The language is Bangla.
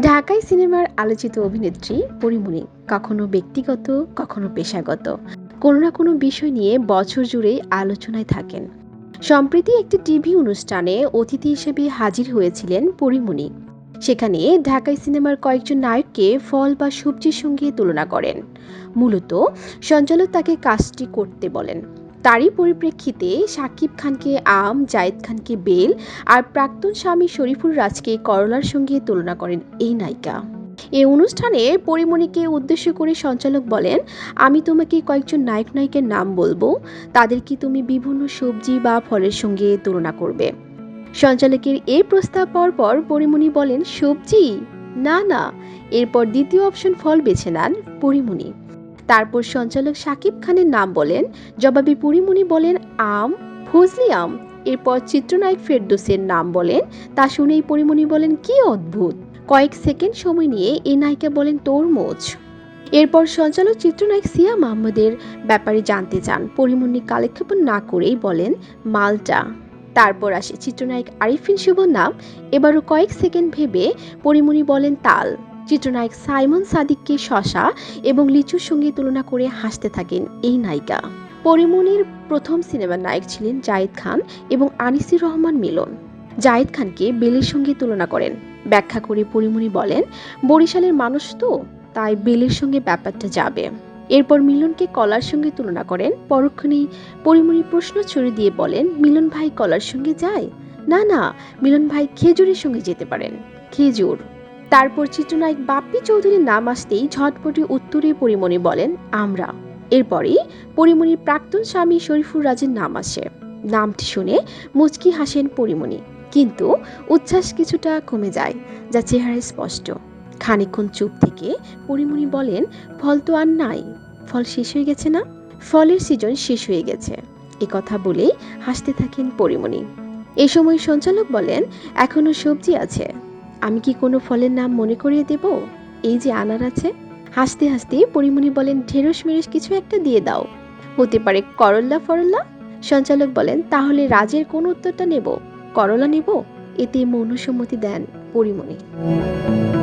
ঢাকাই সিনেমার আলোচিত অভিনেত্রী পরিমণি, কখনো ব্যক্তিগত, কখনো পেশাগত। কোনো না কোনো বিষয় নিয়ে বছর জুড়েই আলোচনায় থাকেন। সম্প্রতি একটি টিভি অনুষ্ঠানে অতিথি হিসেবে হাজির হয়েছিলেন পরিমণি। সেখানে ঢাকাই সিনেমার কয়েকজন নায়ককে ফল বা সবজির সঙ্গে তুলনা করেন। মূলত সঞ্চালক তাকে কাজটি করতে বলেন। তারই পরিপ্রেক্ষিতে শাকিব খানকে আম, জায়েদ খানকে বেল আর প্রাক্তন স্বামী শরীফুল রাজকে করলার সঙ্গে তুলনা করেন এই নায়িকা। এই অনুষ্ঠানে পরিমণিকে উদ্দেশ্য করে সঞ্চালক বলেন, আমি তোমাকে কয়েকজন নায়ক নায়িকের নাম বলব। তাদেরকে তুমি বিভিন্ন সবজি বা ফলের সঙ্গে তুলনা করবে? সঞ্চালকের এই প্রস্তাব পাওয়ার পর পরিমণি বলেন, সবজি? না না। এরপর দ্বিতীয় অপশন ফল বেছে নেন পরিমণি। তারপর সঞ্চালক শাকিব খানের নাম বলেন, জবাবে পরিমণি বলেন, আম, ফজলি আম। এরপর চিত্রনায়ক ফেরদোসের নাম বলেন, তা শুনেই পরিমণি বলেন, কি অদ্ভুত। কয়েক সেকেন্ড সময় নিয়ে এই নায়িকা বলেন, তরমুজ। এরপর সঞ্চালক চিত্রনায়ক সিয়া মাহমুদের ব্যাপারে জানতে চান। পরিমণি কালেক্ষেপণ না করেই বলেন, মালটা। তারপর আসে চিত্রনায়ক আরিফিন শুভর নাম। এবারও কয়েক সেকেন্ড ভেবে পরিমণি বলেন, তাল। চিত্রনায়ক সাইমন সাদিককে শশা এবং লিচুর সঙ্গে তুলনা করে হাসতে থাকেন এই নায়িকা। পরিমণির প্রথম সিনেমার নায়ক ছিলেন জায়েদ খান এবং আনিসুর রহমান মিলন। জায়েদ খানকে বেলের সঙ্গে তুলনা করেন। ব্যাখ্যা করে পরিমণি বলেন, বরিশালের মানুষ তো, তাই বেলের সঙ্গে ব্যাপারটা যাবে। এরপর মিলনকে কলার সঙ্গে তুলনা করেন। পরক্ষণেই পরিমণি প্রশ্ন ছুড়ে দিয়ে বলেন, মিলন ভাই কলার সঙ্গে যায়? না না, মিলন ভাই খেজুরের সঙ্গে যেতে পারেন। খেজুর? তারপর চিত্রনায়ক বাপ্পি চৌধুরীর নাম আসতেই ঝটপটে উত্তরে পরিমণি বলেন, আমরা। এরপরেই পরিমণির প্রাক্তন স্বামী শরীফুর রাজের নাম আসে। নামটি শুনে মুচকি হাসেন পরিমণি। কিন্তু উচ্ছ্বাস কিছুটা কমে যায়, যা চেহারায় স্পষ্ট। খানিকক্ষণ চুপ থেকে পরিমণি বলেন, ফল তো আর নাই, ফল শেষ হয়ে গেছে না? ফলের সিজন শেষ হয়ে গেছে। এ কথা বলেই হাসতে থাকেন পরিমণি। এ সময় সঞ্চালক বলেন, এখনও সবজি আছে। আমি কি কোনো ফলের নাম মনে করিয়ে দেব? এই যে আনার আছে। হাসতে হাসতে পরিমণি বলেন, ঢেঁড়স মেরস কিছু একটা দিয়ে দাও। হতে পারে করল্লা ফরল্লা সঞ্চালক বলেন, তাহলে রাজের কোন উত্তরটা নেব? করলা নেব? এতে মৌনসম্মতি দেন পরিমণি।